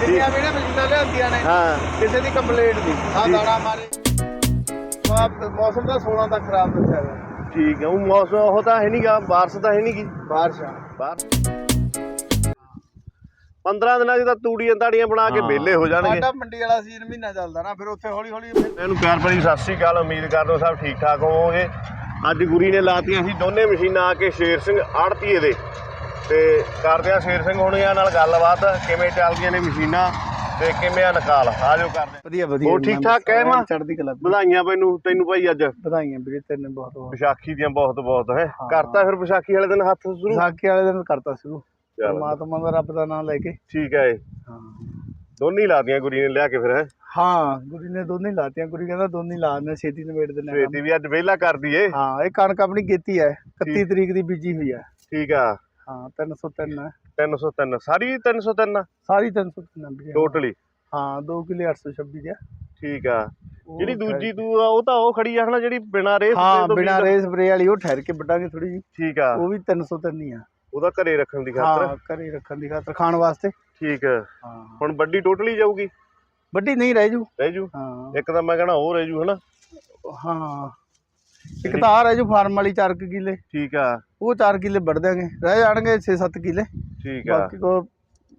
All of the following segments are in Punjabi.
ਜਿੰਨੀਆਂ ਵੀ ਨੇ ਮਸ਼ੀਨਾਂ ਲਿਆਂਦੀਆਂ ਨੇ ਹਾਂ। ਕਿਸੇ ਦੀ ਕੰਪਲੇਂਟ ਨਹੀਂ। ਆ ਠੀਕ। ਦਾਣਾ ਮਾਰੇ। ਆਹ ਮੌਸਮ ਦਾ 16 ਤੱਕ ਖਰਾਬ ਦੱਸਿਆ ਹੋਇਆ ਠੀਕ ਹੈ ਉਹ ਮੌਸਮ ਉਹ ਤਾਂ ਹੈ ਨਹੀਂਗਾ ਬਾਰਿਸ਼ ਤਾਂ ਹੈ ਨਹੀਂਗੀ ਬਾਰਿਸ਼ ਆ। ਬਾਹਰ 15 ਦਿਨਾਂ ਚ ਤਾਂ ਤੂੜੀਆਂ ਤਾੜੀਆਂ ਬਣਾ ਕੇ ਹਾਂ। ਵਿਹਲੇ ਹੋ ਜਾਣਗੇ। ਸਾਡਾ ਮੰਡੀ ਵਾਲਾ ਸੀਜ਼ਨ ਮਹੀਨਾ ਚੱਲਦਾ ਨਾ ਫਿਰ ਉੱਥੇ ਹੌਲੀ ਹੌਲੀ ਫਿਰ ਇਹਨੂੰ ਪਿਆਰ ਭਰੀ ਸਤਿ ਸ੍ਰੀ ਅਕਾਲ ਉਮੀਦ ਕਰਦੇ ਸਭ ਠੀਕ ਠਾਕ ਹੋਵੋਗੇ। ਅੱਜ ਗੁਰੀ ਨੇ ਲਾਤੀਆਂ ਸੀ ਦੋਨੇ ਮਸ਼ੀਨਾਂ ਆ ਕੇ ਸ਼ੇਰ ਸਿੰਘ ਆੜਤੀਏ ਦੇ। ਤੇ ਕਰਦੇ ਆ ਸ਼ੇਰ ਸਿੰਘ ਹੋਣਿਆਂ ਨਾਲ ਗੱਲਬਾਤ ਕਿਵੇਂ ਚੱਲਦੀਆਂ ਨੇ ਮਸ਼ੀਨਾਂ ਤੇ ਕਿਵੇਂ ਆ ਨਿਕਾਲ? ਆ ਜਾਓ ਕਰਦੇ। ਵਧੀਆ ਵਧੀਆ। ਹੋਰ ਠੀਕ ਠਾਕ? ਕਹਿ ਮਾਂ? ਚੜ੍ਹਦੀ ਕਲਾ ਵਧਾਈਆਂ ਮੈਨੂੰ ਤੈਨੂੰ ਭਾਈ ਅੱਜ। ਵਧਾਈਆਂ ਵੀਰੇ ਤੈਨੂੰ ਬਹੁਤ ਬਹੁਤ। ਵਿਸਾਖੀ ਦੀਆਂ ਬਹੁਤ ਬਹੁਤ ਹੈ? ਹਾਂ। ਕਰਤਾ ਫਿਰ ਵਿਸਾਖੀ ਵਾਲੇ ਦਿਨ ਹੱਥ ਸ਼ੁਰੂ? ਵਿਸਾਖੀ ਵਾਲੇ ਦਿਨ ਕਰਤਾ ਸ਼ੁਰੂ। ਪਰਮਾਤਮਾ ਦਾ ਰੱਬ ਦਾ ਨਾਮ ਲੈ ਕੇ। ਠੀਕ ਹੈ। ਹਾਂ। ਦੋਨੇ ਹੀ ਲਾਤੀਆਂ ਗੁਰੀ ਨੇ ਲਿਆ ਕੇ ਫਿਰ ਹੈ? ਹਾਂ ਗੁਰੀ ਨੇ ਦੋਨੇ ਹੀ ਲਾਤੀਆਂ। ਗੁਰੀ ਕਹਿੰਦਾ ਦੋਨੇ ਹੀ ਲਾ ਦਿੰਦੇ ਛੇਤੀ ਆ ਕੰਮ। ਸਵੇਤੀ ਵੀ ਅੱਜ ਵਿਹਲਾ ਕਰ ਦਈਏ ਹਾਂ ਇਹ ਕਣਕ ਆਪਣੀ ਕੀਤੀ ਹੈ। 31 ਤਰੀਕ ਦੀ ਬੀਜੀ ਹੋਈ ਹੈ। ਠੀਕ ਆ। ਹਾਂ 303 ਹੈ। 303 ਸਾਰੀ 303 ਸਾਰੀ 303 ਵੀਰੇ ਟੋਟਲੀ ਹਾਂ 2 ਕਿਲੇ 826 ਦੀ ਆ। ਠੀਕ ਆ। ਜਿਹੜੀ ਦੂਜੀ ਤੂੰ ਆ, ਉਹ ਤਾਂ ਉਹ ਖੜੀ ਆ ਹਨਾ ਜਿਹੜੀ ਬਿਨਾ ਰੇਸ ਹਾਂ ਬਿਨਾ ਰੇ ਸਪਰੇ ਵਾਲੀ ਉਹ ਠਹਿਰ ਕੇ ਵੱਢਾਂਗੇ ਥੋੜੀ ਜੀ ਠੀਕ ਆ। ਉਹ ਵੀ 303 ਹੀ ਆ। ਉਹਦਾ ਘਰੇ ਰੱਖਣ ਦੀ ਖਾਤਰ? ਹਾਂ ਘਰੇ ਰੱਖਣ ਦੀ ਖਾਤਰ ਖਾਣ ਵਾਸਤੇ। ਠੀਕ ਆ। ਹਾਂ। ਹੁਣ ਵੱਡੀ ਟੋਟਲੀ ਜਾਊਗੀ? ਵੱਡੀ ਨਹੀਂ ਰਹਿ ਜੂ। ਰਹਿ ਜੂ? ਹਾਂ। ਇੱਕ ਤਾਂ ਮੈਂ ਕਹਣਾ ਉਹ ਰਹਿ ਜੂ ਹਨਾ? ਹਾਂ। ਇੱਕ ਤਾਂ ਆ ਰਹਿ ਜੂ ਫਾਰਮ ਵਾਲੀ 4 ਕਿਲੇ। ਠੀਕ ਆ। ਉਹ 4 ਕਿਲੇ ਵੱਢ ਦਿਆਂਗੇ। ਰਹਿ ਜਾਣਗੇ 6-7 ਕਿਲੇ। ਠੀਕ ਆ। ਬਾਕੀ ਕੋ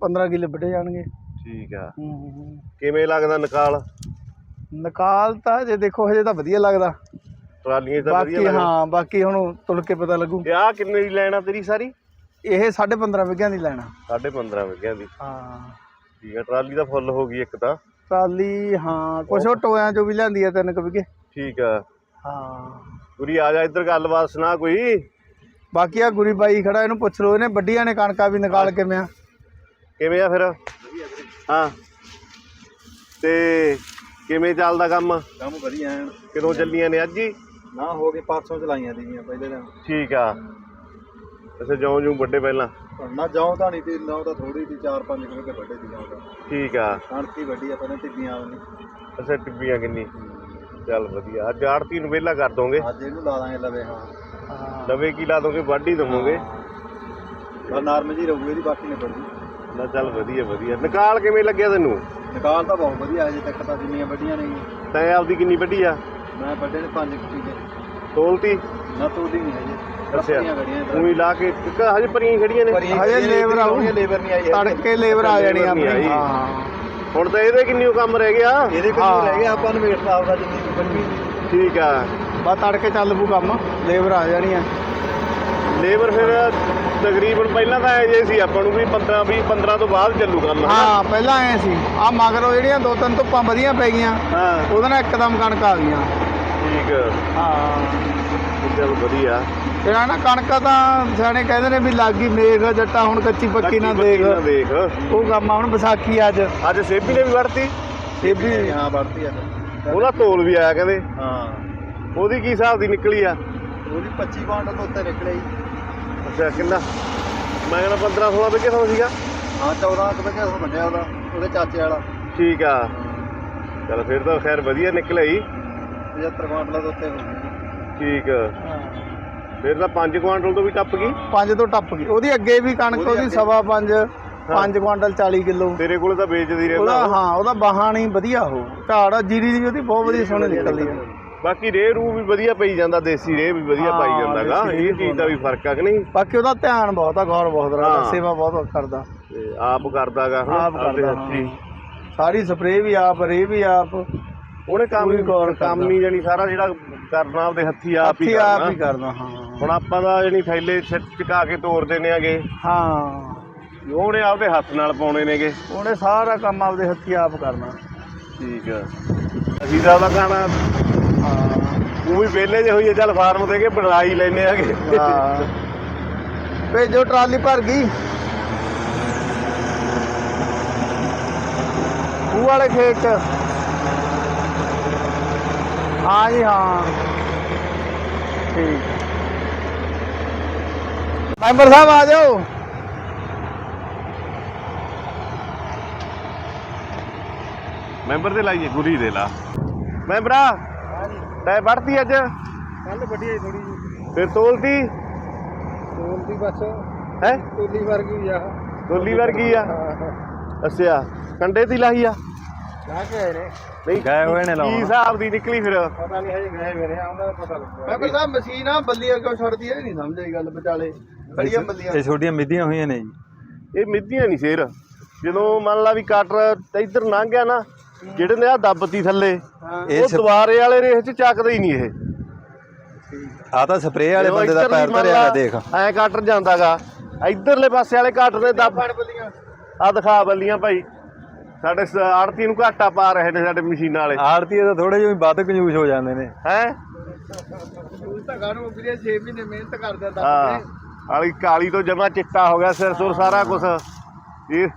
15 ਕਿਲੇ ਵੱਢੇ ਜਾਣਗੇ। ਠੀਕ ਆ। ਹੂੰ, ਹੂੰ, ਹੂੰ। ਕਿਵੇਂ ਲੱਗਦਾ ਨਿਕਾਲ? ਨਿਕਾਲ ਤਾਂ ਜੇ ਦੇਖੋ ਹਜੇ ਤਾਂ ਵਧੀਆ ਲੱਗਦਾ। ਟਰਾਲੀਆਂ ਤਾਂ ਵਧੀਆ ਬਾਕੀ ਹਾਂ ਬਾਕੀ ਹੁਣ ਤੁਲ ਕੇ ਪਤਾ ਲੱਗੂ। ਤੇ ਆ ਕਿੰਨੇ ਦੀ ਲੈਣਾ ਤੇਰੀ ਸਾਰੀ? ਇਹ 15.5 ਵਿਗਿਆਂ ਦੀ ਲੈਣਾ। 15.5 ਵਿਗਿਆਂ ਦੀ। ਹਾਂ। ਠੀਕ ਆ ਟਰਾਲੀ ਤਾਂ ਫੁੱਲ ਹੋ ਗਈ ਇੱਕ ਤਾਂ। ਟਰਾਲੀ ਹਾਂ ਕੁਛ ਉਹ ਟੋਇਆਂ ਚੋਂ ਵੀ ਲਿਆਂਦੀ ਆ ਤਿੰਨ ਕੁ ਵਿਗੇ ਠੀਕ ਆ। ਹਾਂ। ਪੂਰੀ ਆ ਜਾ ਇੱਧਰ ਗੱਲਬਾਤ ਸੁਣਾ ਕੋਈ। ਬਾਕੀ ਆ ਗੁਰੀ ਬਾਈ ਖੜਾ ਇਹਨੂੰ ਪੁੱਛ ਲਓ ਇਹਨੇ ਵੱਡੀਆਂ ਨੇ ਕਣਕਾਂ ਵੀ ਨਿਕਾਲ ਕੇ ਮਿਆ। ਕਿਵੇਂ ਆ ਫਿਰ? ਹਾਂ। ਤੇ ਕਿਵੇਂ ਚੱਲਦਾ ਕੰਮ? ਕੰਮ ਵਧੀਆ ਐਨ ਕਦੋਂ ਚੱਲੀਆਂ ਨੇ ਅੱਜ ਹੀ? ਨਾ ਹੋ ਗਏ 500 ਚਲਾਈਆਂ ਦੀਆਂ ਪਹਿਲੇ ਦਿਨ। ਠੀਕ ਆ। ਅੱਛਾ ਜਿਉਂ ਜਿਉਂ ਵੱਡੇ ਪਹਿਲਾਂ? ਨਾ ਜਾਉ ਤਾਂ ਨਹੀਂ ਤੇ ਨਾ ਤਾਂ ਥੋੜੀ ਦੀ 4-5 ਕਿਲੋਮੀਟਰ ਵੱਡੇ ਦੀ ਜਾਉ ਠੀਕ ਆ। ਕਣਕ ਵੱਡੀ ਆ ਪਹਿਲਾਂ ਟਿੱਬੀਆਂ ਆਉਣੀ ਅੱਛਾ ਟਿੱਬੀਆਂ ਕਿੰਨੀ? ਚੱਲ ਵਧੀਆ। ਅੱਜ ਆੜਤੀ ਨੂੰ ਵਿਹਲਾ ਕਰ ਦੋਗੇ। ਅੱਜ ਇਹਨੂੰ ਲਾ ਦਾਂਗੇ ਲਵੇ ਹਾਂ। ਹਾਂ। ਲਵੇ ਕੀ ਲਾ ਦੋਗੇ ਵਾਢੀ ਦਵੋਗੇ। ਬਸ ਨਰਮ ਜੀ ਰਹੂਗੀ ਇਹਦੀ ਬਾਕੀ ਨਿਬੜ ਜੂ। ਨਾ ਚੱਲ ਵਧੀਆ ਵਧੀਆ। ਨਿਕਾਲ ਕਿਵੇਂ ਲੱਗਿਆ ਤੈਨੂੰ? ਨਿਕਾਲ ਤਾਂ ਬਹੁਤ ਵਧੀਆ ਅਜੇ ਤੱਕ ਤਾਂ ਜਿੰਨੀਆਂ ਵੱਡੀਆਂ ਨੇ। ਤੈਂ ਆਪਦੀ ਕਿੰਨੀ ਵੱਡੀ ਆ? ਮੈਂ ਵੱਡੇ ਨੇ 5 ਕਿਲੇ। ਤੋਲਤੀ? ਨਾ ਤੋੜੀ ਨਹੀਂ ਹਜੇ। ਅੱਛਾ। ਉਹੀ ਲਾ ਕੇ ਹਜੇ ਪਰੀਆਂ ਖੜੀਆਂ ਨੇ। ਹਜੇ ਲੇਬਰ ਆਉ ਲੇਬਰ ਨਹੀਂ ਆਈ। ਤੜਕੇ ਲੇਬਰ ਆ ਜਾਣੀ ਆਪਣੀ। ਹਾਂ। ਹੁਣ ਤਾਂ ਇਹਦੇ ਕਿੰਨੀ ਓ ਕੰਮ ਰਹਿ ਗਿਆ? ਇਹਦੇ ਕੋਲ। ਰਹਿ ਗਿਆ ਆਪਾਂ ਨੂੰ ਵੇਟ ਸਾਹਿਬ ਦਾ ਜਿੰਨੀ ਵੱਡੀ ਠੀਕ ਆ। ਬਸ ਤੜਕੇ ਚੱਲ ਪੂ ਕੰਮ ਲੇਬਰ ਆ ਜਾਣੀ ਆ। ਲੇਬਰ ਫਿਰ ਤਕਰੀਬਨ ਪਹਿਲਾਂ ਤਾਂ ਐ ਜੇ ਸੀ ਆਪਾਂ ਨੂੰ ਵੀ 15 20 15 ਤੋਂ ਬਾਅਦ ਚੱਲੂ ਕੰਮ ਹਨਾ? ਹਾਂ ਪਹਿਲਾਂ ਐ ਸੀ। ਆ ਮਗਰੋਂ ਜਿਹੜੀਆਂ ਦੋ ਤਿੰਨ ਧੁੱਪਾਂ ਵਧੀਆ ਪੈ ਗਈਆਂ ਹਾਂ। ਉਹਦੇ ਨਾਲ ਇੱਕਦਮ ਕਣਕ ਆ ਗਈਆਂ। ਠੀਕ ਹਾਂ। ਚੱਲ ਵਧੀਆ। ਤੇ ਨਾ ਕਣਕਾਂ ਤਾਂ ਸਿਆਣੇ ਕਹਿੰਦੇ ਨੇ ਵੀ ਲੱਗ ਮੇਘ ਜੱਟਾ ਹੁਣ ਕੱਚੀ ਪੱਕੀ ਨਾ ਦੇਖ। ਉਹ ਕੰਮ ਆ ਹੁਣ ਵਿਸਾਖੀ ਅੱਜ। ਅੱਜ ਸੇਬੀ ਨੇ ਵੀ ਵੜਤੀ ਇਹ ਵੀ ਹਾਂ ਵੜਤੀ ਆ ਉਹਦਾ ਤੋਲ ਵੀ ਆਇਆ ਕਹਿੰਦੇ। ਹਾਂ। ਉਹਦੀ ਕੀ ਹਿਸਾਬ ਦੀ ਨਿਕਲੀ ਆ? ਉਹਦੀ 25 ਕੁਆਂਟਲ ਤੋਂ ਉੱਤੇ ਨਿਕਲੇ ਜੀ। ਅੱਛਾ ਕਿੰਨਾ? ਮੈਂ ਕਹਿੰਦਾ 15 16 ਵਿਕੇ ਸੌ ਸੀਗਾ। ਹਾਂ 14 ਕੁ ਵਜੇ ਵੱਡਿਆ ਉਹਦਾ ਉਹਦੇ ਚਾਚੇ ਵਾਲਾ। ਠੀਕ ਆ। ਚਲ ਫਿਰ ਤਾਂ ਖੈਰ ਵਧੀਆ ਨਿਕਲਿਆ ਹੀ 75 ਕੁਆਂਟਲ ਤੋਂ ਉੱਤੇ ਹੋ ਗਈ। ਠੀਕ ਫਿਰ ਤਾਂ 5 ਕੁਆਂਟਲ ਤੋਂ ਵੀ ਟੱਪ ਗਈ। ਪੰਜ ਤੋਂ ਟੱਪ ਗਈ। ਉਹਦੀ ਅੱਗੇ ਵੀ ਕਣਕ ਉਹਦੀ ਸਵਾ ਪੰਜ 5 ਕੁਆਂਟਲ 40 ਕਿਲੋ। ਤੇਰੇ ਕੋਲ ਤਾਂ ਵੇਚਦੀ ਉਹਦਾ ਰਹਿੰਦਾ ਹਾਂ ਉਹਦਾ ਬਾਹਾਂ ਨਹੀਂ ਵਧੀਆ ਹੋ ਝਾੜ ਆ, ਜੀਰੀ ਦੀ ਉਹਦੀ ਬਹੁਤ ਵਧੀਆ ਸੋਹਣੀ ਨਿਕਲਦੀ ਆ। ਬਾਕੀ ਰੇਹ ਰੂ ਵੀ ਵਧੀਆ ਪਈ ਜਾਂਦਾ ਦੇਸੀ ਰੇਹ ਵੀ ਵਧੀਆ ਹਾਂ, ਪਾਈ ਜਾਂਦਾਗਾ। ਦੇਸੀ ਇਹ ਚੀਜ਼ ਦਾ ਵੀ ਫ਼ਰਕ ਆ ਕਿ ਨਹੀਂ? ਬਾਕੀ ਉਹਦਾ ਧਿਆਨ ਬਹੁਤ ਆ ਗੌਰ ਬਹੁਤ ਰੱਖਦਾ ਹਾਂ। ਸੇਵਾ ਬਹੁਤ ਕਰਦਾ। ਤੇ ਆਪ ਕਰਦਾਗਾ ਆਪ ਕਰਦਾ ਹਾਂ। ਸਾਰੀ ਸਪਰੇਅ ਵੀ ਆਪ ਰੇ ਵੀ ਆਪ। ਉਹਨੇ ਕੰਮ ਪੂਰੀ ਗੌਰ ਕਰਦਾ। ਕੰਮ ਹੀ ਜਾਨੀ ਸਾਰਾ ਜਿਹੜਾ ਕਰਨਾ ਆਪਦੇ ਹੱਥੀ ਆਪ ਹੀ ਹੱਥੀ ਆਪ ਹੀ ਕਰਦਾ ਹਾਂ। ਹੁਣ ਆਪਾਂ ਦਾ ਜਾਨੀ ਥੈਲੇ ਸਿਰ ਚਕਾ ਕੇ ਤੋਰ ਦਿੰਦੇ ਆਗੇ ਹਾਂ। ਉਹਨੇ ਆਪਦੇ ਹੱਥ ਨਾਲ ਪਾਉਣੇ ਨੇਗੇ। ਉਹਨੇ ਸਾਰਾ ਕੰਮ ਆਪਦੇ ਹੱਥੀ ਆਪ ਕਰਨਾ। ਠੀਕ ਆ। ਅਸੀਂ ਤਾਂ ਉਹਦਾ ਗਾਣਾ ਹਾਂ। ਉਹ ਵੀ ਵਿਹਲੇ ਜੇ ਹੋਈਏ ਚੱਲ ਫਾਰਮ ਤੇ ਕੇ ਬਣਾਈ ਲੈਨੇ ਆਗੇ ਹਾਂ। ਭੇਜੋ ਟਰਾਲੀ ਭਰ ਗਈ। ਉਹ ਵਾਲੇ ਖੇਤ। ਚ ਹਾਂ ਜੀ ਹਾਂ। ਠੀਕ। ਮੈਂਬਰ ਸਾਹਿਬ ਆ ਜਾਓ। ਮੈਂਬਰ ਦੇ ਲਾਈਏ ਗੁਰੀ ਦੇ ਲਾ। ਮੈਂਬਰਾ ਤੈ ਵੜਤੀ ਅੱਜ। ਕੱਲ ਵੱਡੀ ਆਈ ਥੋੜੀ ਜੀ ਫਿਰ ਤੋਲਤੀ ਤੋਲ ਦੀ ਬਸ। ਹੈ? ਤੋਲੀ ਵਰਗੀ ਆ। ਤੋਲੀ ਵਰਗੀ ਆ? ਅੱਛਾ ਕੰਡੇ ਦੀ ਲਾਹੀ ਆ? ਗਏ ਹੋਏ ਨੇ ਕੀ ਲਾਉਣ। ਹਿਸਾਬ ਦੀ ਨਿਕਲੀ ਫਿਰ? ਪਤਾ ਨਹੀਂ ਹਜੇ ਗਏ ਮੇਰੇ ਆਉਂਦਾ ਤਾਂ ਪਤਾ ਲੱਗਦਾ ਮੈਂ ਕਹਿੰਦਾ ਮਸ਼ੀਨ ਆ ਬੱਲੀਆਂ ਕਿਉਂ ਛੱਡਦੀ ਹੈ ਇਹ ਨਹੀਂ ਸਮਝ ਆਈ ਗੱਲ ਵਿਚਾਲੇ। ਬੜੀਆਂ ਬੱਲੀਆਂ। ਇਹ ਛੋਟੀਆਂ ਮਿੱਧੀਆਂ ਹੋਈਆਂ ਨੇ ਜੀ। ਇਹ ਮਿੱਧੀਆਂ ਨਹੀਂ ਸ਼ੇਰ ਜਦੋਂ ਮੰਨ ਲਾ ਵੀ ਕਟਰ ਇੱਧਰ ਲੰਘ ਗਿਆ ਨਾ ਜਿਹੜੇ ਨੇ ਆ ਦੱਬਤੀ ਥੱਲੇ ਇਹ ਉਹ ਸਪ- ਦੁਬਾਰੇ ਵਾਲੇ ਰੇਸ ਚ ਚੱਕਦੇ ਹੀ ਨਹੀਂ ਇਹ। ਆ ਤਾਂ ਸਪਰੇਅ ਵਾਲੇ ਜਦੋਂ ਬੰਦੇ ਦਾ ਇੱਧਰਲੀ ਪੈਰ ਧਰਿਆ ਹੋਇਆ ਦੇਖ। ਐਂ ਕਟਰ ਜਾਂਦਾਗਾ ਇੱਧਰਲੇ ਪਾਸੇ ਵਾਲੇ ਕਟਰ ਨੇ ਦੱਬ ਫੜ ਬੱਲੀਆਂ? ਆ ਦਿਖਾ ਬੱਲੀਆਂ ਭਾਈ। ਸਾਡੇ ਆੜਤੀ ਨੂੰ ਘਾਟਾ ਪਾ ਰਹੇ ਨੇ ਸਾਡੇ ਮਸ਼ੀਨਾਂ ਵਾਲੇ। ਆੜਤੀ ਤਾਂ ਥੋੜੇ ਜਿਹਾ ਵੱਧ ਕੰਜੂਸ ਹੋ ਜਾਂਦੇ ਨੇ। ਹੈ? ਉਹ ਤਾਂ ਗਾਣੋ ਵੀਰੇ 6 ਮਹੀਨੇ ਮਿਹਨਤ ਕਰਦੇ ਆ ਹਾਂ। ਵਾਲੀ ਕਾਲੀ ਤੋਂ ਜਮਾ ਚਿੱਟਾ ਹੋ ਗਿਆ ਸਿਰ ਸੁਰ ਸਾਰਾ ਕੁਝ ਇਹ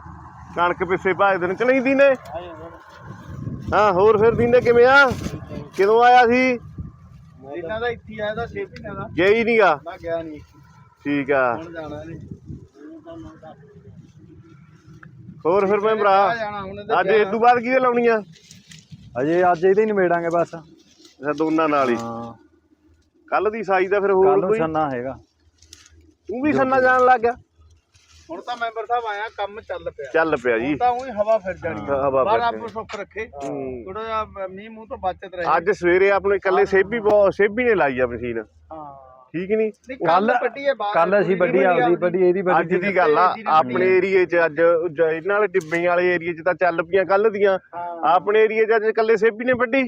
ਕਣਕ ਪਿੱਛੇ ਭਾਜਦੇ ਨੇ ਚਲੀ ਦੀ ਨੇ ਹਾਂ ਹੋਰ ਫਿਰ ਦੀਨੇ ਕਿਵੇਂ ਆ? ਕਿਦੋਂ ਆਇਆ ਸੀ? ਇਹਨਾਂ ਦਾ ਇੱਥੇ ਆਇਆ ਤਾਂ 6 ਮਹੀਨਿਆਂ ਦਾ। ਹੀ ਨਹੀਂਗਾ ਮੈਂ ਗਿਆ ਨਹੀਂ ਠੀਕ ਆ। ਹੁਣ ਜਾਣਾ ਨਹੀਂ ਹੋਰ ਫਿਰ ਮੈਂ ਭਰਾ ਅੱਜ ਇਸ ਤੋਂ ਬਾਅਦ ਕਿਹਦੇ ਲਾਉਣੀ ਆ? ਅਜੇ ਅੱਜ ਇਹਦੇ ਹੀ ਨਿਬੇੜਾਂਗੇ ਬਸ। ਅੱਛਾ ਦੋਨਾਂ ਨਾਲ ਹੀ। ਹਾਂ। ਕੱਲ ਦੀ ਸਾਈ ਦਾ ਫਿਰ ਕੱਲ ਹੋਰ ਨੂੰ ਕੋਈ? ਸੰਨਾ ਹੈਗਾ। ਤੂੰ ਵੀ ਸੰਨਾ ਜਾਣ ਲੱਗ ਗਿਆ? ਹੁਣ ਤਾਂ ਮੈਂਬਰ ਸਾਹਿਬ ਆਇਆ ਕੰਮ ਚੱਲ ਪਿਆ। ਚੱਲ ਪਿਆ ਜੀ। ਤਾਂ ਉਹੀ ਹਵਾ ਫਿਰ ਜਾਣੀ। ਹਵਾ ਪਰ ਆਪ। ਸੁੱਖ ਰੱਖੇ। ਥੋੜਾ ਜਿਹਾ ਮੀਂਹ ਮੂੰਹ ਤੋਂ ਬਚਤ ਰਹੇ। ਅੱਜ ਸਵੇਰੇ ਆਪਣੇ ਇਕੱਲੇ ਸੇਬੀ ਬਹੁਤ ਸੇਬੀ ਨੇ ਲਾਈ ਆ ਮਸ਼ੀਨ। ਠੀਕ ਨਹੀਂ? ਕੱਲ ਕੱਲ- ਵੱਡੀ ਹੈ ਬਾਹਰ ਕੱਲ ਅਸੀਂ ਵੱਡੀ ਆਪਦੀ ਵੱਡੀ ਇਹਦੀ ਅੱਜ ਵੱਡੀ ਦੀ ਗੱਲ ਆ ਆਪਣੇ ਏਰੀਏ 'ਚ ਅੱਜ ਇਹਨਾਂ ਵਾਲੇ ਟਿੱਬੇ ਵਾਲੇ ਏਰੀਏ 'ਚ ਤਾਂ ਚੱਲ ਪਈਆਂ ਕੱਲ ਦੀਆਂ। ਆਪਣੇ ਏਰੀਏ 'ਚ ਅੱਜ ਇਕੱਲੇ ਸੇਬੀ ਨੇ ਵੱਡੀ।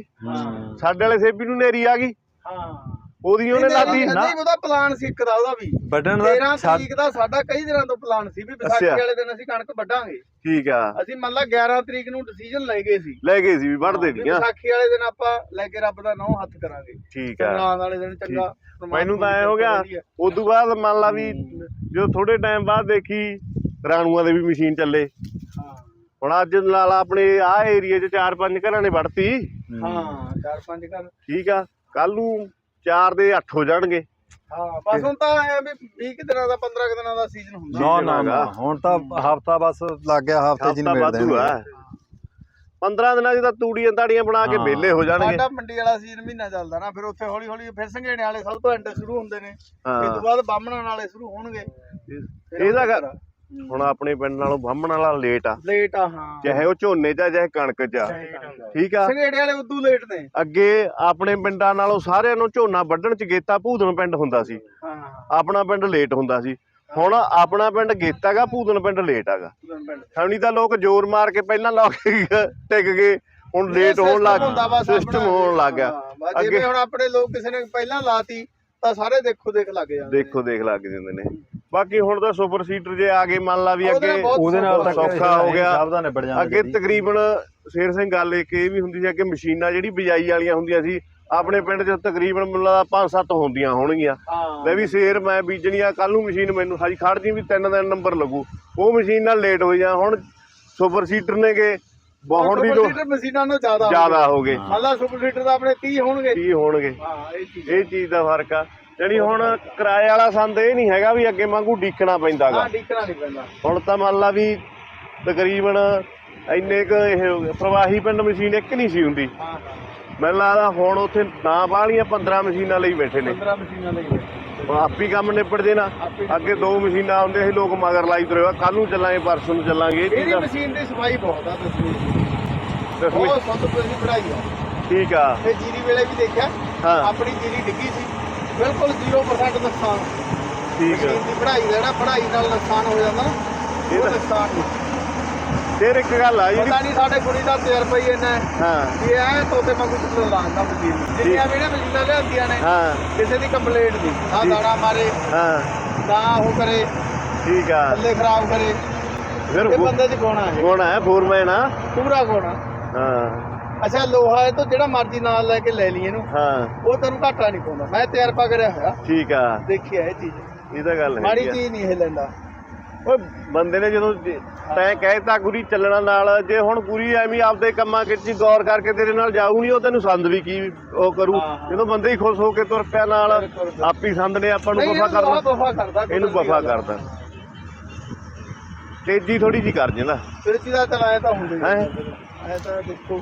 ਸਾਡੇ ਵਾਲੇ ਸੇਬੀ ਨੂੰ ਨੇਰੀ ਆ ਗਈ। ਹਾਂ। ਉਹਦੀ ਉਹਨੇ ਲਾਤੀ ਨਹੀਂ ਉਹਦਾ ਪਲਾਨ ਸੀ ਇੱਕ ਦਾ ਉਹਦਾ ਵੀ। ਵੱਢਣ 13 ਦਾ ਸਾ- ਤਰੀਕ ਦਾ ਸਾਡਾ ਕਈ ਦਿਨਾਂ ਤੋਂ ਪਲਾਨ ਸੀ ਵੀ ਵਿਸਾਖੀ। ਵਾਲੇ ਦਿਨ ਅਸੀਂ ਕਣਕ ਵੱਢਾਂਗੇ। ਠੀਕ ਆ। ਅਸੀਂ ਮੰਨ ਲਾ 11 ਤਰੀਕ ਨੂੰ ਡਿਸੀਜਨ ਲੈ ਗਏ ਸੀ। ਲੈ ਗਏ ਸੀ ਵੀ ਵੱਢਦੇ ਨਹੀਂ ਆ। ਵਿਸਾਖੀ ਵਾਲੇ ਦਿਨ ਆਪਾਂ ਲੈ ਕੇ ਰੱਬ ਦਾ ਨਾਮ ਹੱਥ ਕਰਾਂਗੇ। ਠੀਕ ਆ। ਸੰਗਰਾਂਦ ਵਾਲੇ ਦਿਨ ਚੰਗਾ ਮੈਨੂੰ ਤਾਂ ਐ ਹੋ ਗਿਆ। ਉਦੋਂ ਬਾਅਦ ਮੰਨ ਲਾ ਵੀ ਜਦੋਂ ਥੋੜੇ ਟਾਈਮ ਬਾਅਦ ਦੇਖੀ ਰਾਣੂਆਂ ਦੇ ਵੀ ਮਸ਼ੀਨ ਚੱਲੇ। ਹਾਂ। ਹੁਣ ਅੱਜ ਨਾਲ ਆਪਣੇ ਆਹ ਏਰੀਏ 'ਚ ਚਾਰ ਪੰਜ ਘਰਾਂ ਨੇ ਵੜਤੀ ਹਾਂ ਚਾਰ ਪੰਜ ਘਰ। ਠੀਕ ਆ। ਕੱਲ ਨੂੰ 4 ਦੇ 8 ਹੋ ਜਾਣਗੇ। ਹਾਂ ਬਸ ਹੁਣ ਤਾਂ ਐ ਵੀ 20 ਕੁ ਦਿਨਾਂ ਦਾ 15 ਕੁ ਦਿਨਾਂ ਦਾ ਸੀਜ਼ਨ ਹੁੰਦਾ। ਨਾ ਨਾ ਨਾ ਹੁਣ ਤਾਂ ਹਫਤਾ ਬਸ ਲੱਗ ਗਿਆ ਹਫ਼ਤੇ ਹਫ਼ਤਾ ਵਾਧੂ ਦੇਣਗੇ ਆ 15 ਦਿਨਾਂ 'ਚ ਤਾਂ ਤੂੜੀਆਂ ਤਾੜੀਆਂ ਬਣਾ ਕੇ ਹਾਂ। ਵਿਹਲੇ ਹੋ ਜਾਣਗੇ। ਸਾਡਾ ਮੰਡੀ ਵਾਲਾ ਸੀਜ਼ਨ ਮਹੀਨਾ ਚੱਲਦਾ ਨਾ ਫਿਰ ਉੱਥੇ ਹੌਲੀ ਹੌਲੀ ਫਿਰ ਸੰਘੇੜੇ ਵਾਲੇ ਸਭ ਤੋਂ ਐਂਡ ਸ਼ੁਰੂ ਹੁੰਦੇ ਨੇ। ਹਾਂ। ਇਸ ਤੋਂ ਬਾਅਦ ਬਾਹਮਣਾਂ ਵਾਲੇ ਸ਼ੁਰੂ ਹੋਣਗੇ। ਇਹਦਾ ਗੱਲ ਹੁਣ ਆਪਣੇ ਪਿੰਡ ਨਾਲੋਂ ਬਾਹਮਣ ਵਾਲਾ ਲੇਟ ਆ। ਲੇਟ ਆ ਹਾਂ। ਚਾਹੇ ਉਹ ਝੋਨੇ 'ਚ ਆ ਚਾਹੇ ਕਣਕ 'ਚ ਆ। ਠੀਕ ਆ? ਸੰਘੇੜੇ ਵਾਲੇ ਉਦੋਂ ਲੇਟ ਨੇ। ਅੱਗੇ ਆਪਣੇ ਪਿੰਡਾਂ ਨਾਲੋਂ ਸਾਰਿਆਂ ਨੂੰ ਝੋਨਾ ਵੱਢਣ 'ਚ ਗੇਤਾ ਭੂਦਨ ਪਿੰਡ ਹੁੰਦਾ ਸੀ। ਹਾਂ ਆਪਣਾ ਪਿੰਡ ਲੇਟ ਹੁੰਦਾ ਸੀ। ਹੁਣ ਆਪਣਾ ਪਿੰਡ ਗੇਤਾ ਗਾ ਭੂਦਨ ਪਿੰਡ ਲੇਟ ਪਿੰਡ। ਖਵਣੀ ਤਾਂ ਲੋਕ ਜ਼ੋਰ ਮਾਰ ਕੇ ਪਹਿਲਾਂ ਲਾ ਕੇ ਟਿਕ ਗਏ ਹੁਣ ਲੇਟ ਹੋਣ ਲੱਗ ਸਿਸਟਮ ਹੋਣ ਲੱਗ ਗਿਆ। ਅੱਗੇ ਹੁਣ ਆਪਣੇ ਲੋਕ ਕਿਸੇ ਨੇ ਪਹਿਲਾਂ ਲਾਤੀ ਤਾਂ ਸਾਰੇ ਦੇਖੋ ਦੇਖ ਲੱਗ ਜਾਂਦੇ ਦੇਖੋ ਦੇਖ ਲੱਗ ਜਾਂਦੇ ਨੇ। ਬਾਕੀ ਹੁਣ ਤਾਂ ਸੁਪਰ ਸੀਟਰ ਜੇ ਆ ਗਏ ਮੰਨ ਲਾ ਵੀ ਉਹਦੇ ਨਾਲ ਅੱਗੇ ਬਹੁਤ ਉਹਦੇ ਨਾਲ ਤਾਂ ਸੌਖਾ ਹੋ ਗਿਆ। ਸਭ ਦਾ ਨਿਬੜ ਅੱਗੇ ਤਕਰੀਬਨ ਸ਼ੇਰ ਸਿੰਘ ਗੱਲ ਇੱਕ ਇਹ ਵੀ ਹੁੰਦੀ ਸੀ ਅੱਗੇ ਮਸ਼ੀਨਾਂ ਜਿਹੜੀ ਬਿਜਾਈ ਵਾਲੀਆਂ ਹੁੰਦੀਆਂ ਸੀ ਆਪਣੇ ਪਿੰਡ 'ਚ ਤਕਰੀਬਨ ਮੈਨੂੰ ਲੱਗਦਾ 5-7 ਹੁੰਦੀਆਂ ਹੋਣਗੀਆਂ। ਹਾਂ। ਲੈ ਵੀ ਸ਼ੇਰ ਮੈਂ ਬੀਜਣੀ ਆ ਕੱਲ ਨੂੰ ਮਸ਼ੀਨ ਮੈਨੂੰ ਸਾਡੀ ਖੜ ਜੀ ਵੀ ਤਿੰਨ ਦਿਨ ਨੰਬਰ ਲੱਗੂ। ਉਹ ਮਸ਼ੀਨ ਨਾਲ ਲੇਟ ਹੋ ਜਾ ਹੁਣ ਸੁਪਰ ਸੀਟਰ ਨੇਗੇ ਬਹੁਤ ਦੀ ਲੋੜ ਮਸ਼ੀਨਾਂ ਨੂੰ ਜ਼ਿਆਦਾ ਜ਼ਿਆਦਾ ਹੋ ਗਏ। ਮੰਨ ਲਾ ਸੁਪਰ ਲੀਟਰ ਦਾ ਆਪਣੇ 30 ਹੋਣਗੇ। ਕੀ ਹੋਣਗੇ। ਹਾਂ ਇਹ ਚੀਜ਼ ਇਹ ਚੀਜ਼ ਦਾ ਫ਼ਰਕ ਆ। ਜਿਹੜੀ ਹੁਣ ਕਿਰਾਏ ਵਾਲਾ ਸੰਦ ਇਹ ਨਹੀਂ ਹੈਗਾ ਵੀ ਅੱਗੇ ਵਾਂਗੂ ਡੀਕਣਾ ਪੈਂਦਾਗਾ। ਹਾਂ ਡੀਕਣਾ ਨਹੀਂ ਪੈਂਦਾ। ਹੁਣ ਤਾਂ ਮੰਨ ਲਾ ਵੀ ਤਕਰੀਬਨ ਇੰਨੇ ਕ ਇਹ ਹੋ ਗਏ। ਪ੍ਰਵਾਹੀ ਪਿੰਡ ਮਸ਼ੀਨ ਇੱਕ ਨਹੀਂ ਸੀ ਹੁੰਦੀ। ਹਾਂ ਹਾਂ। ਮੈਨੂੰ ਲੱਗਦਾ ਹੁਣ ਉੱਥੇ ਨਾ ਬਾਹਲੀਆਂ 15 ਮਸ਼ੀਨਾਂ ਲਈ ਬੈਠੇ ਨੇ। 15 ਮਸ਼ੀਨਾਂ ਲਈ ਹੁਣ ਆਪੀ ਕੰਮ ਨਿਪਟ ਜੇ ਨਾ। ਆਪੇ ਅੱਗੇ ਦੋ ਮਸ਼ੀਨਾਂ ਆਉਂਦੇ ਸੀ ਲੋਕ ਮਗਰ ਲਾਈ ਤੁਰੇ ਕੱਲ ਨੂੰ ਚੱਲਾਂਗੇ ਪਰਸੋਂ ਨੂੰ ਚੱਲਾਂਗੇ ਇਹ ਇਹਦੀ ਮਸ਼ੀਨ ਦੀ ਸਫ਼ਾਈ ਬਹੁਤ ਆ ਤਸਵੀਰ ਦਸਵੀਂ ਬਹੁਤ ਸੁੱਧ ਪੂਰੀ ਪੜਾਈ ਆ। ਠੀਕ ਆ। ਤੇ ਜੀਰੀ ਵੇਲੇ ਵੀ ਦੇਖਿਆ? ਹਾਂ। ਆਪਣੀ ਜੀਰੀ ਡਿੱਗੀ ਸੀ। ਬਿਲਕੁਲ 0% ਨੁਕਸਾਨ। ਠੀਕ ਮਸ਼ੀਨ ਦੀ ਪੜਾਈ ਦਾ ਜਿਹੜਾ ਪੜਾਈ ਨਾਲ ਨੁਕਸਾਨ ਹੋ ਜਾਂਦਾ ਨਾ ਇਹ ਤਾਂ- ਨੁਕਸਾਨ ਨਹੀਂ। ਫਿਰ ਇੱਕ ਗੱਲ ਆ ਜਿਹੜੀ ਪਤਾ ਨਹੀਂ ਸਾਡੇ ਕੁੜੀ ਦਾ ਤਜਰਬਾ ਹੀ ਇੰਨਾ। ਹੈ। ਹਾਂ ਵੀ ਐ ਤੋਤੇ ਵਾਂਗੂ ਚੁੱਲ੍ਹਾ ਲਾਉਂਦਾ ਮਸ਼ੀਨ ਨੂੰ। ਜਿੰਨੀਆਂ ਵੀ ਨੇ ਮਸ਼ੀਨਾਂ ਲਿਆਂਦੀਆਂ ਨੇ ਹਾਂ। ਕਿਸੇ ਦੀ ਕੰਪਲੇਂਟ ਨਹੀਂ। ਆ। ਦਾਣਾ ਮਾਰੇ ਹਾਂ। ਨਾ ਉਹ ਕਰੇ ਠੀਕ ਆ। ਥੱਲੇ ਖਰਾਬ ਕਰੇ। ਫਿਰ ਇਹ ਬੰਦੇ 'ਚ ਗੋਣਾ ਹੈ ਕੋਣ ਹੈ ਫੋਰਮੈਨ ਆ। ਪੂਰਾ ਗੋਣਾ ਹਾਂ। ਅੱਛਾ ਲੋਹਾ ਇਹ ਤੋਂ ਜਿਹੜਾ ਮਰਜ਼ੀ ਨਾਲ ਲੈ ਕੇ ਲੈ ਲਈ ਇਹਨੂੰ। ਹਾਂ। ਉਹ ਤੈਨੂੰ ਘਾਟਾ ਨਹੀਂ ਪਾਉਂਦਾ। ਮੈਂ ਤਜਰਬਾ ਕਰਿਆ ਹੋਇਆ। ਠੀਕ ਆ। ਦੇਖਿਆ ਇਹ ਚੀਜ਼। ਇਹ ਤਾਂ ਗੱਲ ਮਾੜੀ ਹੈ ਚੀਜ਼ ਨਹੀਂ ਇਹ ਲੈਂਦਾ। ਓਏ ਬੰਦੇ ਨੇ ਜਦੋਂ ਜੇ- ਤੈਂ ਕਹਿਤਾ ਗੁਰੀ ਚੱਲਣਾ ਨਾਲ ਜੇ ਹੁਣ ਗੁਰੀ ਐਵੇਂ ਆਪਦੇ ਕੰਮਾਂ ਹੀ ਗੌਰ ਕਰਕੇ ਤੇਰੇ ਨਾਲ ਜਾਊ ਨਹੀਂ ਉਹ ਤੈਨੂੰ ਸੰਦ ਵੀ ਕੀ ਉਹ ਕਰੂ? ਹਾਂ, ਹਾਂ। ਜਦੋਂ ਬੰਦੇ ਹੀ ਖੁਸ਼ ਹੋ ਕੇ ਤੁਰ ਪਿਆ ਨਾਲ ਬਿਲਕੁਲ। ਆਪੀ ਸੰਦ ਨੇ ਆਪਾਂ ਨੂੰ ਨਹੀਂ, ਵਫਾ ਇਹਨੂੰ ਬਹੁਤ ਕਰਦਾ ਵਫਾ ਕਰਦਾ ਕੋਈ ਇਹਨੂੰ ਵਫਾ ਗੱਲ ਆ। ਕਰਦਾ। ਤੇਜ਼ੀ ਥੋੜੀ ਜੀ ਕਰ ਜਾਂਦਾ ਫਿਰ ਚੀਜ਼ਾਂ ਚਲਾਇਆ ਤਾਂ ਹੁੰਦੇ ਹੈਂ? ਐ ਤਾਂ ਦੇਖੋ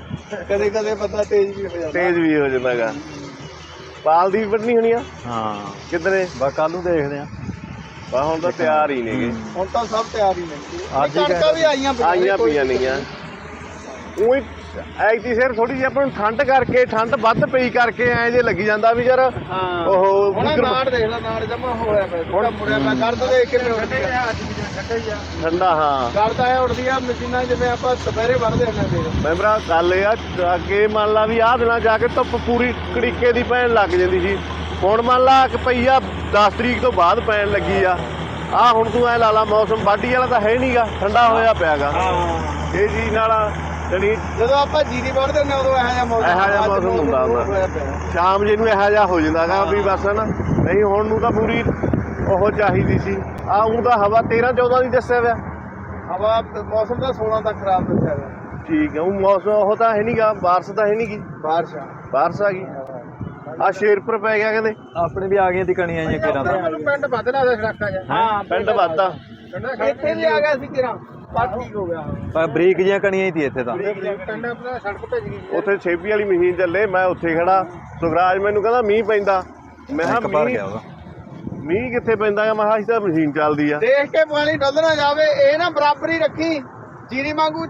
ਕਦੇ ਕਦੇ ਬੰਦਾ ਤੇਜ਼ ਵੀ ਹੋ ਜਾਂਦਾ। ਤੇਜ਼ ਵੀ ਹੋ ਜਾਂਦਾਗਾ ਪਾਲ ਦੀ ਵੱਢਣੀ ਹੋਣੀ ਆ? ਹਾਂ। ਕਿਧਰੇ? ਬਸ ਕੱਲ ਨੂੰ ਦੇਖਦੇ ਆ ਬਾ ਹੁਣ ਤਾਂ ਤਿਆਰ ਹੀ ਨੇਗੇ। ਹੁਣ ਤਾਂ ਸਭ ਤਿਆਰ ਹੀ ਨੇ ਅੱਜ ਹੀ ਕਣਕਾਂ ਵੀ ਆਈਆਂ ਪਈਆਂ ਨੇ, ਆਈਆਂ ਪਈਆਂ ਨਹੀਂਆਂ ਉਹੀ ਐਤੀ ਸਿਰ ਥੋੜੀ ਜਿਹੀ ਆਪਾਂ ਨੂੰ ਠੰਡ ਕਰਕੇ ਠੰਡ ਵੱਧ ਪਈ ਕਰਕੇ ਐ ਜੇ ਲੱਗੀ ਜਾਂਦਾ ਵੀ ਯਾਰ ਹਾਂ। ਉਹ ਹੁਣ ਨਾੜ ਦੇਖ ਲੈ ਨਾੜ ਜਮਾ ਹੋਇਆ ਪਿਆ ਹੁਣ ਮੁੜਿਆ ਮੈਂ ਕਰਦਾ ਦੇਖ ਕੇ ਉੱਠਦੀ ਆ। ਠੰਡਾ ਹਾਂ। ਕਰਦਾ ਹੈ ਉੱਠਦੀ ਆ ਮਸ਼ੀਨਾਂ ਜਿਵੇਂ ਆਪਾਂ ਦੁਪਹਿਰੇ ਵੜਦੇ ਹੁੰਦੇ ਫੇਰ ਮੈਂ ਭਰਾ ਗੱਲ ਇਹ ਆ ਅੱਗੇ ਮੰਨ ਲਾ ਵੀ ਆਹ ਦਿਨਾਂ ਜਾ ਕੇ ਧੁੱਪ ਪੂਰੀ ਕੜੀਕੇ ਦੀ ਪੈਣ ਲੱਗ ਜਾਂਦੀ ਸੀ। ਹੁਣ ਮੰਨ ਲਾ ਕਿ ਪਈ ਆ 10 ਤਰੀਕ ਤੋਂ ਬਾਅਦ ਪੈਣ ਲੱਗੀ ਆ। ਆ ਹੁਣ ਤੂੰ ਐ ਲਾ ਲਾ ਮੌਸਮ ਵਾਢੀ ਵਾਲਾ ਤਾਂ ਹੈ ਨਹੀਂਗਾ ਠੰਡਾ ਹੋਇਆ ਪਿਆਗਾ ਇਹ ਚੀਜ਼ ਨਾਲ ਜਿਹੜੀ ਜਦੋਂ ਆਪਾਂ ਜੀਰੀ ਵੜਦੇ ਹੁੰਦੇ ਉਦੋਂ ਇਹੋ ਜਿਹਾ ਮੌਸਮ ਇਹੋ ਜਿਹਾ ਅੱਜ ਮੌਸਮ ਹੁੰਦਾ ਹੁੰਦਾ। ਹੋਇਆ ਪਿਆ। ਸ਼ਾਮ ਜੇ ਨੂੰ ਇਹੋ ਜਿਹਾ ਹੋ ਜਾਂਦਾਗਾ ਵੀ ਬਸ ਨਾ ਨਹੀਂ ਹੁਣ ਨੂੰ ਤਾਂ ਪੂਰੀ ਉਹ ਚਾਹੀਦੀ ਸੀ। ਆ ਉਹ ਤਾਂ ਹਵਾ 13 14 ਦੀ ਦੱਸਿਆ ਹੋਇਆ ਹਵਾ ਮੌਸਮ ਦਾ 16 ਤੱਕ ਖਰਾਬ ਦੱਸਿਆ ਹੋਇਆ ਠੀਕ ਹੈ ਉਹ ਮੌਸਮ ਉਹ ਤਾਂ ਹੈ ਨਹੀਂਗਾ ਬਾਰਿਸ਼ ਤਾਂ ਹੈ ਨਹੀਂਗੀ ਬਾਰਿਸ਼ ਆ। ਬਾਰਿਸ਼ ਆ ਗਈ। ਆ ਸ਼ੇਰਪੁਰ ਪੈ ਗਿਆ ਕਹਿੰਦੇ ਆਪਣੇ ਵੀ ਆ ਗਈਆਂ ਦੀ ਕਣੀਆਂ ਜੀਆਂ ਕਿਰਾਂ ਦਾ ਪਿੰਡ ਬਦਲਾ ਦਾ ਖੜਾਕਾ ਜਾ ਹਾਂ ਪਿੰਡ ਵਾਦਾ ਇੱਥੇ ਵੀ ਆ ਗਿਆ ਸੀ ਕਿਰਾਂ। ਪਰ ਠੀਕ ਹੋ ਗਿਆ। ਪਰ ਬਰੀਕ ਜੀਆਂ ਕਣੀਆਂ ਹੀ ਤੀ ਇੱਥੇ ਤਾਂ। ਪਿੰਡ ਆਪਣਾ ਸੜਕ ਭੇਜ ਗਈ ਉੱਥੇ ਛੇਪੀ ਵਾਲੀ ਮਸ਼ੀਨ ਚੱਲੇ ਮੈਂ ਉੱਥੇ ਖੜਾ। ਸੁਖਰਾਜ ਮੈਨੂੰ ਕਹਿੰਦਾ ਮੀਂਹ ਪੈਂਦਾ। ਮੈਂ ਇੱਕ ਕਿਹਾ ਭਰ ਮੀਂਹ ਗਿਆ ਉਹਦਾ। ਮੀਂਹ ਕਿੱਥੇ ਪੈਂਦਾ ਮੈਂ ਕਿਹਾ ਅਸੀਂ ਤਾਂ ਮਸ਼ੀਨ ਚੱਲਦੀ ਆ। ਦੇਖ ਕੇ ਪਾਣੀ ਡੁੱਲ ਨਾ ਜਾਵੇ ਇਹ ਨਾ ਬਰਾਬਰੀ ਰੱਖੀ। ਜੀਰੀ ਵਾਂਗੂ